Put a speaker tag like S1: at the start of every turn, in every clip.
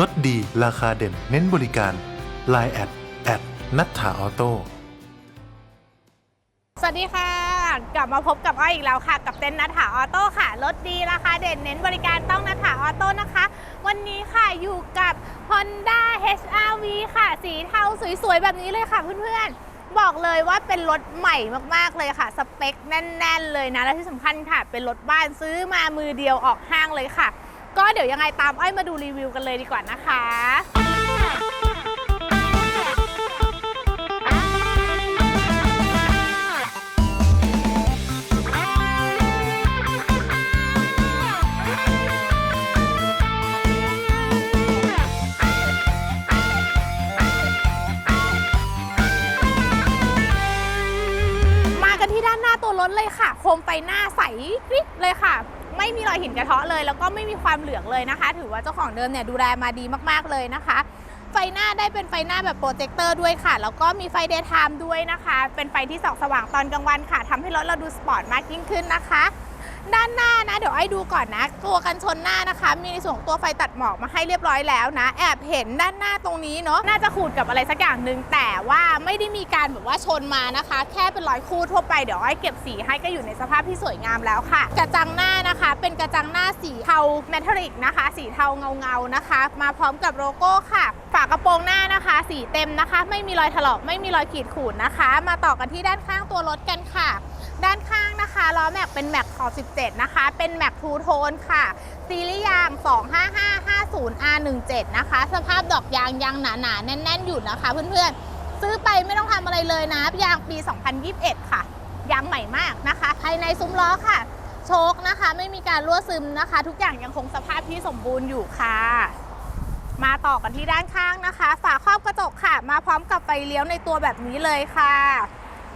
S1: ลดดีราคาเด่น เน้นบริการ Line แอดแอดนัทธาออโต้
S2: สวัสดีค่ะ กลับมาพบกับอ้อยอีกแล้วค่ะ กับเต็นท์นัทหาออโต้ค่ะรถดีราคาเด่นเน้นบริการต้องนัทหาออโต้นะคะ วันนี้ค่ะอยู่กับ Honda HRV ค่ะ สีเทาสวยๆ แบบนี้เลยค่ะเพื่อนๆ บอกเลยว่าเป็นรถใหม่มากๆเลยค่ะ สเปคแน่น ๆ เลยนะ และที่สำคัญค่ะ เป็นรถบ้านซื้อมามือเดียวออกห้างเลยค่ะ ก็เดี๋ยวยังไงตามอ้อยมาดูรีวิวกันเลยดีกว่านะคะมากันที่ด้านหน้าตัวรถเลยค่ะ โคมไฟหน้าใสกริบเลยค่ะ ไม่มีรอยหินกระเทาะเลย แล้วก็ไม่มีความเหลืองเลยนะคะ ถือว่าเจ้าของเดิมเนี่ยดูแลมาดีมากๆเลยนะคะ ไฟหน้าได้เป็นไฟหน้าแบบโปรเจคเตอร์ด้วยค่ะ แล้วก็มีไฟเดย์ไทม์ด้วยนะคะ เป็นไฟที่ส่องสว่างตอนกลางวันค่ะทำให้รถเราดูสปอร์ตมากยิ่งขึ้นนะคะ ด้านหน้านะ เดี๋ยวไอ้ดูก่อนนะ ตัวกันชนหน้านะคะ มีในส่วนตัวไฟตัดหมอกมาให้เรียบร้อยแล้วนะ แอบเห็นด้านหน้าตรงนี้เนาะน่าจะขูดกับอะไรสักอย่างหนึ่งแต่ว่าไม่ได้มีการแบบว่าชนมานะคะ แค่เป็นรอยคูดทั่วไปเดี๋ยวไอ้เก็บสีให้ก็อยู่ในสภาพที่สวยงามแล้วค่ะ กระจังหน้านะคะ เป็นกระจังหน้าสีเทาเมทัลิกนะคะ สีเทาเงาๆนะคะ มาพร้อมกับโลโก้ค่ะฝากระโปรงหน้านะคะ สีเต็มนะคะ ไม่มีรอยถลอกไม่มีรอยขีดข่วนนะคะ มาต่อกันที่ด้านข้างตัวรถกันค่ะ ด้านข้างนะคะล้อแม็กเป็นแม็กขอบ 17 นะคะ เป็นแม็กทูโทนค่ะซีรีส์ยาง 25550R17 นะคะ สภาพดอกยางยังหนาๆ แน่นๆ อยู่นะคะเพื่อนๆ ซื้อไปไม่ต้องทำอะไรเลยนะ ยางปี 2021 ค่ะ ยางใหม่มากนะคะ ภายในซุ้มล้อค่ะ โชคนะคะ ไม่มีการรั่วซึมนะคะ ทุกอย่างยังคงสภาพที่สมบูรณ์อยู่ค่ะ มาต่อกันที่ด้านข้างนะคะ ฝาครอบกระจกค่ะ มาพร้อมกับไฟเลี้ยวในตัวแบบนี้เลยค่ะ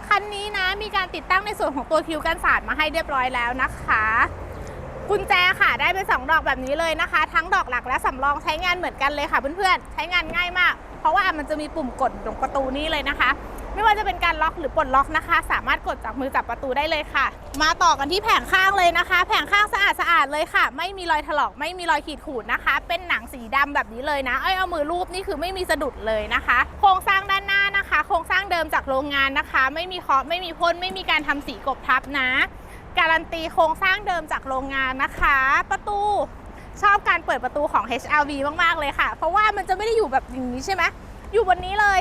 S2: คันนี้นะมีการติดตั้งในส่วนของตัวคิวกันสาดมาให้เรียบร้อยแล้วนะคะกุญแจค่ะได้เป็นสองดอกแบบนี้เลยนะคะ ทั้งดอกหลักและสำรองใช้งานเหมือนกันเลยค่ะเพื่อนๆใช้งานง่ายมาก เพราะว่ามันจะมีปุ่มกดตรงประตูนี้เลยนะคะ ไม่ว่าจะเป็นการล็อกหรือปลดล็อกนะคะ สามารถกดจากมือจับประตูได้เลยค่ะ มาต่อกันที่แผงข้างเลยนะคะ แผงข้างสะอาดสะอาดๆเลยค่ะ ไม่มีรอยถลอกไม่มีรอยขีดข่วนนะคะ เป็นหนังสีดำแบบนี้เลยนะเอ้ยเอามือรูปนี่คือไม่มีสะดุดเลยนะคะ โครงสร้างด้าน โครงสร้างเดิมจากโรงงานนะคะ ไม่มีเคาะไม่มีพ่นไม่มีการทำสีกบทับนะ การันตีโครงสร้างเดิมจากโรงงานนะคะ ประตูชอบการเปิดประตูของ HRV มาก ๆ เลยค่ะ เพราะว่ามันจะไม่ได้อยู่แบบอย่างนี้ใช่ไหมอยู่บนนี้เลย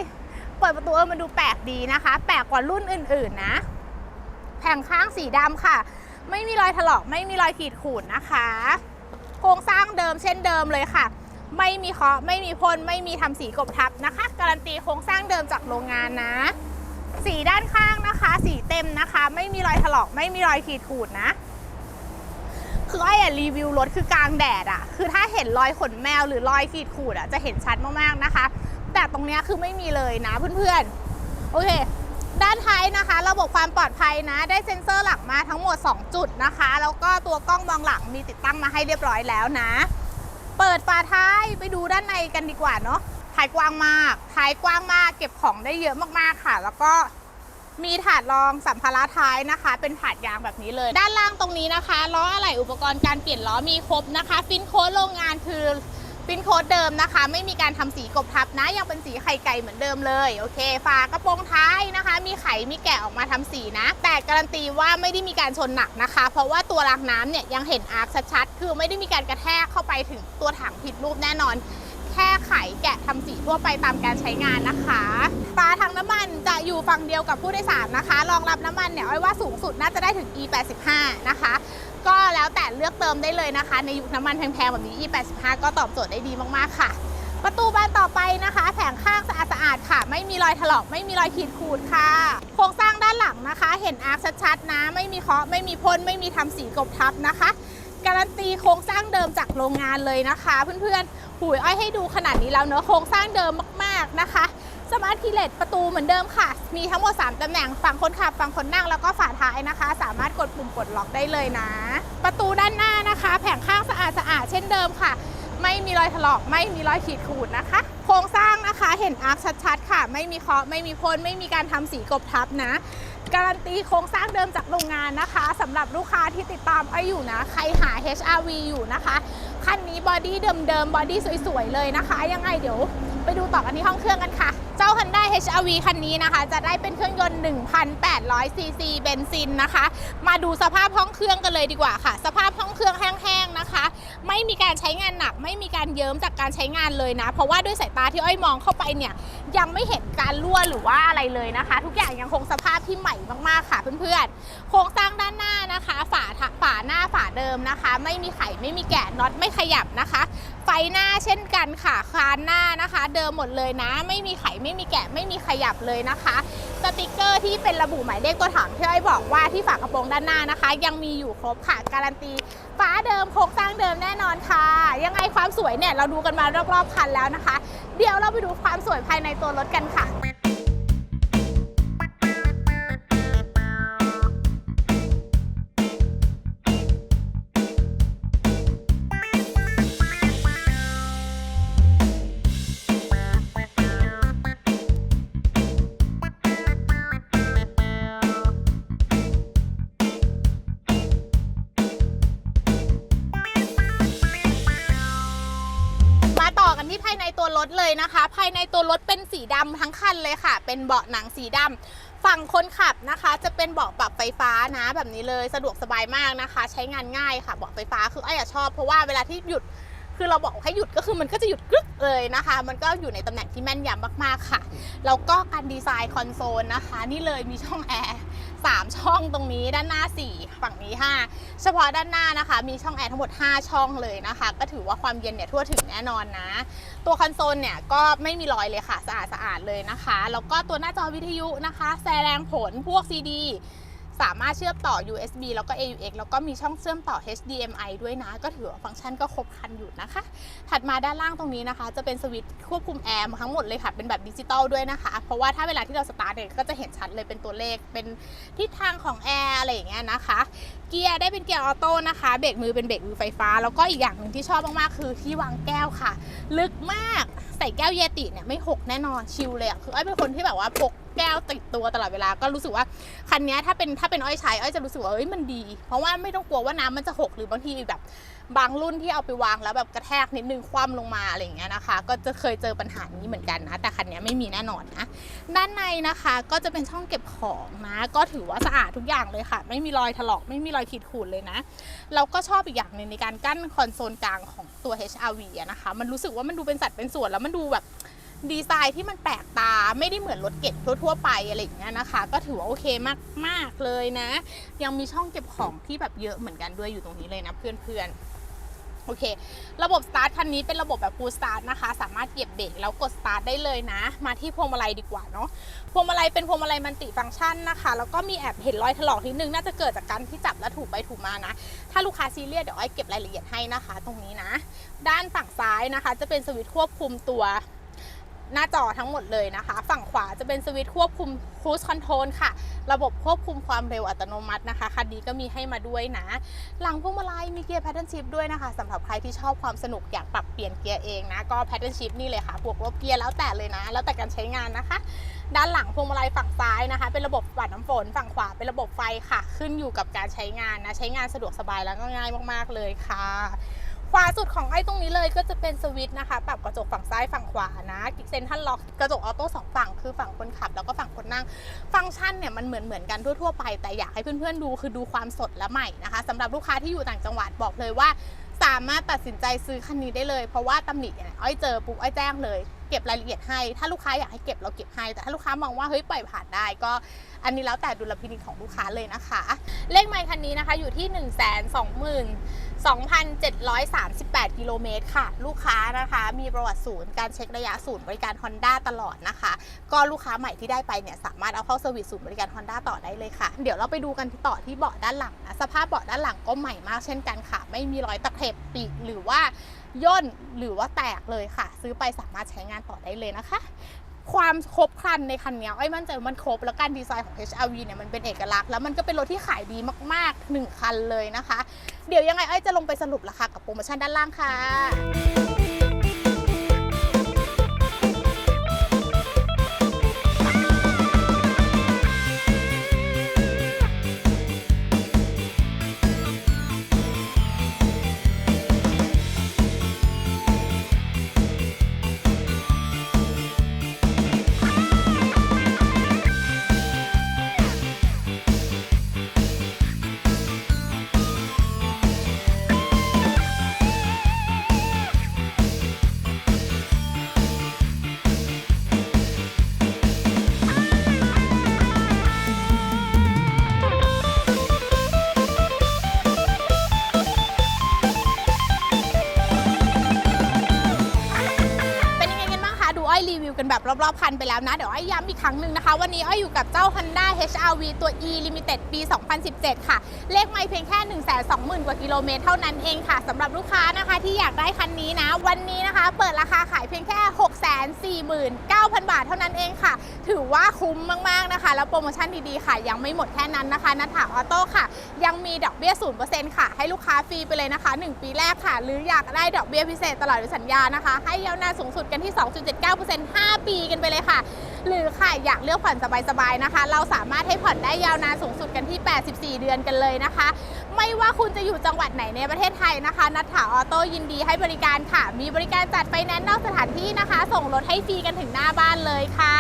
S2: เปิดประตูเออมันดูแปลกดีนะคะ แปลกกว่ารุ่นอื่น ๆ นะ แผงข้างสีดำค่ะ ไม่มีรอยถลอกไม่มีรอยขีดข่วนนะคะ โครงสร้างเดิมเช่นเดิมเลยค่ะ ไม่มีเคาะไม่มีพ่นไม่มีทำสีกบทับนะคะ การันตีโครงสร้างเดิมจากโรงงานนะ สีด้านข้างนะคะ สีเต็มนะคะ ไม่มีรอยถลอก ไม่มีรอยขีดข่วนะ คือไอ้อะรีวิวรถคือกลางแดดอะคือถ้าเห็นรอยขนแมวหรือรอยขีดข่วนอะจะเห็นชัดมากๆนะคะ แต่ตรงเนี้ยคือไม่มีเลยนะเพื่อนๆ โอเคด้านท้ายนะคะ ระบบความปลอดภัยนะ ได้เซ็นเซอร์หลักมาทั้งหมด 2 จุดนะคะ แล้วก็ตัวกล้องมองหลังมีติดตั้งมาให้เรียบร้อยแล้วนะ เปิดฝาท้ายไปดูด้านในกันดีกว่าเนาะท้ายกว้างมากท้ายกว้างมากเก็บของได้เยอะมากๆค่ะ แล้วก็มีถาดรองสัมภาระท้ายนะคะ เป็นถาดยางแบบนี้เลย ด้านล่างตรงนี้นะคะล้ออะไหล่อุปกรณ์การเปลี่ยนล้อมีครบนะคะ ฟินโค้ดโรงงานคือ ฟินโค้ดเดิมนะคะ ไม่มีการทำสีกบทับนะ ยังเป็นสีไข่ไก่เหมือนเดิมเลยโอเคฝากระโปรงท้ายนะคะ มีไขมีแกะออกมาทำสีนะ แต่การันตีว่าไม่ได้มีการชนหนักนะคะ เพราะว่าตัวรางน้ำเนี่ยยังเห็นอาร์คชัดๆคือไม่ได้มีการกระแทกเข้าไปถึงตัวถังผิดรูปแน่นอนแค่ไขแกะทำสีทั่วไปตามการใช้งานนะคะฝาถังน้ำมันจะอยู่ฝั่งเดียวกับผู้โดยสารนะคะ รองรับน้ำมันเนี่ยอ้อยว่าสูงสุดน่าจะได้ถึง E85 นะคะ ก็แล้วแต่เลือกเติมได้เลยนะคะ ในยุคน้ำมันแพงๆแบบนี้ E85 ก็ตอบโจทย์ได้ดีมากๆค่ะ ประตูบานต่อไปนะคะ แผงข้างสะอาดๆค่ะ ไม่มีรอยถลอกไม่มีรอยขีดข่วนค่ะ โครงสร้างด้านหลังนะคะ เห็นอาร์คชัดๆนะ ไม่มีเคาะไม่มีพ่นไม่มีทำสีกบทับนะคะ การันตีโครงสร้างเดิมจากโรงงานเลยนะคะ เพื่อนๆหุยอ้อยให้ดูขนาดนี้แล้วเนอะโครงสร้างเดิมมากๆนะคะ สมาร์ทคีเลตประตูเหมือนเดิมค่ะ มีทั้งหมด 3ตำแหน่งฝั่งคนขับฝั่งคนนั่งแล้วก็ฝาท้ายนะคะ สามารถกดปุ่มปลดล็อกได้เลยนะ ประตูด้านหน้านะคะ แผงข้างสะอาดสะอาดๆเช่นเดิมค่ะ ไม่มีรอยถลอกไม่มีรอยขีดข่วนะคะ โครงสร้างนะคะเห็นอาร์คชัดๆ ค่ะ ไม่มีเคาะไม่มีพ่นไม่มีการทำสีกบทับนะการันตีโครงสร้างเดิมจากโรงงานนะคะสำหรับลูกค้าที่ติดตามไออยู่นะ ใครหา HRV อยู่นะคะ คันนี้บอดี้เดิมๆบอดี้สวยๆเลยนะคะ ยังไงเดี๋ยว ไปดูต่อกันที่ห้องเครื่องกันค่ะ เจ้า Honda HRV คันนี้นะคะ จะได้เป็นเครื่องยนต์ 1,800 ซีซีเบนซินนะคะ มาดูสภาพห้องเครื่องกันเลยดีกว่าค่ะ สภาพห้องเครื่องแห้งๆนะคะ ไม่มีการใช้งานหนัก ไม่มีการเยิ้มจากการใช้งานเลยนะ เพราะว่าด้วยสายตาที่อ้อยมองเข้าไปเนี่ย ยังไม่เห็นการรั่วหรือว่าอะไรเลยนะคะ ทุกอย่างยังคงสภาพที่ใหม่มากๆค่ะเพื่อนๆ โครงสร้างด้านหน้านะคะ ฝาฝาหน้าฝาเดิมนะคะ ไม่มีไขไม่มีแกะน็อตไม่ขยับนะคะ ไฟหน้าเช่นกันค่ะ คานหน้านะคะ เดิมหมดเลยนะ ไม่มีไขไม่มีแกะไม่มีขยับเลยนะคะ สติกเกอร์ที่เป็นระบุหมายเลขตัวถังที่อ้อยบอกว่าที่ฝากระโปรงด้านหน้านะคะ ยังมีอยู่ครบค่ะ การันตีฟ้าเดิมโครงสร้างเดิมแน่นอนค่ะ ยังไงความสวยเนี่ยเราดูกันมารอบๆคันแล้วนะคะ เดี๋ยวเราไปดูความสวยภายในตัวรถกันค่ะ เลยนะคะ ภายในตัวรถเป็นสีดำทั้งคันเลยค่ะ เป็นเบาะหนังสีดำฝั่งคนขับนะคะ จะเป็นเบาะปรับไฟฟ้านะ แบบนี้เลยสะดวกสบายมากนะคะ ใช้งานง่ายค่ะเบาะไฟฟ้าคือไอ้อะชอบเพราะว่าเวลาที่หยุดคือเราบอกให้หยุดก็คือมันก็จะหยุดกึกเลยนะคะ มันก็อยู่ในตำแหน่งที่แม่นยำมากๆค่ะ แล้วก็การดีไซน์คอนโซลนะคะ นี่เลยมีช่องแอร์ สามช่องตรงนี้ด้านหน้า 4 ฝั่งนี้ 5 เฉพาะด้านหน้านะคะ มีช่องแอร์ทั้งหมด 5 ช่องเลยนะคะ ก็ถือว่าความเย็นเนี่ยทั่วถึงแน่นอนนะ ตัวคอนโซลเนี่ยก็ไม่มีรอยเลยค่ะ สะอาดสะอาดเลยนะคะ แล้วก็ตัวหน้าจอวิทยุนะคะ แสดงผลพวก CD สามารถเชื่อมต่อ USB แล้วก็ AUX แล้วก็มีช่องเชื่อมต่อ HDMI ด้วยนะ ก็ถือว่าฟังก์ชันก็ครบครันอยู่นะคะ ถัดมาด้านล่างตรงนี้นะคะ จะเป็นสวิตช์ควบคุมแอร์ทั้งหมดเลยค่ะ เป็นแบบดิจิตอลด้วยนะคะ เพราะว่าถ้าเวลาที่เราสตาร์ทเนี่ยก็จะเห็นชัดเลยเป็นตัวเลข เป็นทิศทางของแอร์อะไรอย่างเงี้ยนะคะ เกียร์ได้เป็นเกียร์ออโต้นะคะ เบรกมือเป็นเบรกมือไฟฟ้า แล้วก็อีกอย่างหนึ่งที่ชอบมากๆคือที่วางแก้วค่ะ ลึกมาก ใส่แก้วเยติเนี่ยไม่หกแน่นอน ชิลเลยอะคือไอ้เป็นคนที่แบบว่าพก แก้วติดตัวตลอดเวลาก็รู้สึกว่าคันนี้ถ้าเป็นถ้าเป็นอ้อยใช้อ้อยจะรู้สึกว่าเอ้ยมันดี เพราะว่าไม่ต้องกลัวว่าน้ำมันจะหกหรือบางทีแบบบางรุ่นที่เอาไปวางแล้วแบบกระแทกนิดนึงคว่ำลงมาอะไรอย่างเงี้ยนะคะ ก็จะเคยเจอปัญหานี้เหมือนกันนะ แต่คันนี้ไม่มีแน่นอนนะ ด้านในนะคะก็จะเป็นช่องเก็บของนะ ก็ถือว่าสะอาดทุกอย่างเลยค่ะ ไม่มีรอยถลอกไม่มีรอยขีดข่วนเลยนะ เราก็ชอบอีกอย่างหนึ่งในการกั้นคอนโซลกลางของตัว HRV อะนะคะ มันรู้สึกว่ามันดูเป็นสัดเป็นส่วนแล้วมันดูแบบ ดีไซน์ที่มันแปลกตาไม่ได้เหมือนรถเก๋งทั่วๆไปอะไรอย่างเงี้ยนะคะ ก็ถือว่าโอเคมากๆเลยนะ ยังมีช่องเก็บของที่แบบเยอะเหมือนกันด้วยอยู่ตรงนี้เลยนะเพื่อนๆโอเค ระบบสตาร์ทคันนี้เป็นระบบแบบ full start นะคะ สามารถเหยียบเบรกแล้วกดสตาร์ทได้เลยนะ มาที่พวงมาลัยดีกว่าเนาะ พวงมาลัยเป็นพวงมาลัยมันติฟังก์ชันนะคะ แล้วก็มีแอบเห็นรอยถลอกนิดนึง น่าจะเกิดจากการที่จับแล้วถูกไปถูกมานะ ถ้าลูกค้าซีเรียสเดี๋ยวไอ้เก็บรายละเอียดให้นะคะ ตรงนี้นะ ด้านฝั่งซ้ายนะคะ จะเป็นสวิตช์ควบคุมตัว หน้าจอทั้งหมดเลยนะคะ ฝั่งขวาจะเป็นสวิตช์ควบคุม cruise control ค่ะ ระบบควบคุมความเร็วอัตโนมัตินะคะ คันนี้ก็มีให้มาด้วยนะ หลังพวงมาลัยมีเกียร์ pattern shift ด้วยนะคะสำหรับใครที่ชอบความสนุกอยากปรับเปลี่ยนเกียร์เองนะ ก็ pattern shift นี่เลยค่ะบวกลบเกียร์แล้วแต่เลยนะ แล้วแต่การใช้งานนะคะ ด้านหลังพวงมาลัยฝั่งซ้ายนะคะ เป็นระบบปัดน้ำฝน ฝั่งขวาเป็นระบบไฟค่ะ ขึ้นอยู่กับการใช้งานนะ ใช้งานสะดวกสบายแล้วก็ง่ายมากๆเลยค่ะ ขวาสุดของไอ้ตรงนี้เลยก็จะเป็นสวิตช์นะคะ ปรับกระจกฝั่งซ้ายฝั่งขวานะกิกเซนทันล็อกกระจกออโต้สองฝั่งคือฝั่งคนขับ แล้วก็ฝั่งคนนั่ง ฟังก์ชันเนี่ยมันเหมือนเหมือนกันทั่วๆไป แต่อยากให้เพื่อนๆดูคือดูความสดและใหม่นะคะสำหรับลูกค้าที่อยู่ต่างจังหวัดบอกเลยว่า สามารถตัดสินใจซื้อคันนี้ได้เลย เพราะว่าตำหนิเนี่ยอ้อยเจอปุ๊บอ้อยแจ้งเลยเก็บรายละเอียดให้ ถ้าลูกค้าอยากให้เก็บเราเก็บให้ แต่ถ้าลูกค้ามองว่าเฮ้ยปล่อยผ่านได้ก็ อันนี้แล้วแต่ดุลพินิจของลูกค้าเลยนะคะ เลขไมค์คันนี้นะคะอยู่ที่ 1 2 0 0 0 2,738 กิโลเมตรค่ะ ลูกค้านะคะ มีประวัติศูนย์การเช็คระยะศูนย์บริการ Honda ตลอดนะคะ ก็ลูกค้าใหม่ที่ได้ไปเนี่ย สามารถเอาเข้าเซอร์วิสศูนย์บริการ Honda ต่อได้เลยค่ะ เดี๋ยวเราไปดูกันต่อที่เบาะด้านหลังนะ สภาพเบาะด้านหลังก็ใหม่มากเช่นกันค่ะ ไม่มีรอยตะเข็บปีกหรือว่าย่นหรือว่าแตกเลยค่ะ ซื้อไปสามารถใช้งานต่อได้เลยนะคะ ความครบครันในคันนี้ไอ้มั่นใจว่ามันครบแล้วการดีไซน์ของ HRV เนี่ยมันเป็นเอกลักษณ์แล้วมันก็เป็นรถที่ขายดีมากๆ 1 คันเลยนะคะ เดี๋ยวยังไงไอ้จะลงไปสรุปราคากับโปรโมชั่นด้านล่างค่ะิวกันแบบรอบๆคันไปแล้วนะ เดี๋ยวอ้อยย้ำอีกครั้งหนึ่งนะคะ วันนี้อ้อยอยู่กับเจ้า Honda HRV ตัว E Limited ปี 2017 ค่ะ เลขไม่เพียงแค่ 1 2 0 0 0 0 กว่ากิโลเมตรเท่านั้นเองค่ะสำหรับลูกค้านะคะที่อยากได้คันนี้นะ วันนี้นะคะ เปิดราคาขายเพียงแค่ 649,000 บาทเท่านั้นเองค่ะ ถือว่าคุ้มมากๆนะคะ แล้วโปรโมชั่นดีๆค่ะ ยังไม่หมดแค่นั้นนะคะนัทถาออโต้ค่ะ ยังมีดอกเบี้ย 0%ค่ะ ให้ลูกค้าฟรีไปเลยนะคะ 1 ปีแรกค่ะ หรืออยากได้ดอกเบี้ยพิเศษตลอดสัญญานะคะ ให้ยาวนานสูงสุดกันที่ 2.79% 5 ปีกันไปเลยค่ะ หรือค่ะอยากเลือกผ่อนสบายๆนะคะ เราสามารถให้ผ่อนได้ยาวนานสูงสุดกันที่ 84 เดือนกันเลยนะคะ ไม่ว่าคุณจะอยู่จังหวัดไหนในประเทศไทยนะคะนัทถาออโต้ยินดีให้บริการค่ะ มีบริการจัดไฟแนนซ์นอกสถานที่นะคะ ส่งรถให้ฟรีกันถึงหน้าบ้านเลยค่ะ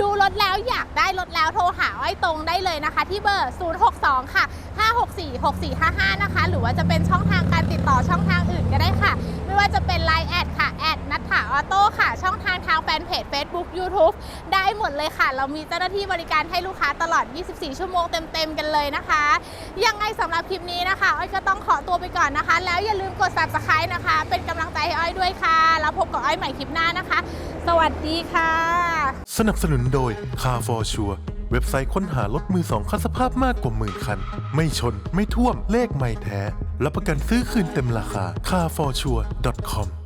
S2: ดูรถแล้วอยากได้รถแล้วโทรหาไอ้ตรงได้เลยนะคะ ที่เบอร์ 062 ค่ะ 564 6455 นะคะ หรือว่าจะเป็นช่องทางการติดต่อช่องทางอื่นก็ได้ค่ะ ไม่ว่าจะเป็น Line แอดค่ะแอดนัทถาออโต้ค่ะ ช่องทางทางแฟนเพจ Facebook YouTube ได้หมดเลยค่ะ เรามีเจ้าหน้าที่บริการให้ลูกค้าตลอด 24 ชั่วโมงเต็มๆกันเลยนะคะ ยังไงสำหรับคลิปนี้นะคะอ้อยก็ต้องขอตัวไปก่อนนะคะ แล้วอย่าลืมกด subscribe นะคะ เป็นกำลังใจให้อ้อยด้วยค่ะ แล้วพบกับอ้อยใหม่คลิปหน้านะคะ สวัสดีค่ะ
S1: สนับสนุนโดย Car for Sure เว็บไซต์ค้นหารถมือสองคันสภาพมากกว่าหมื่นคัน ไม่ชนไม่ท่วมเลขไม่แท้รับประกันซื้อคืนเต็มราคา carforsure.com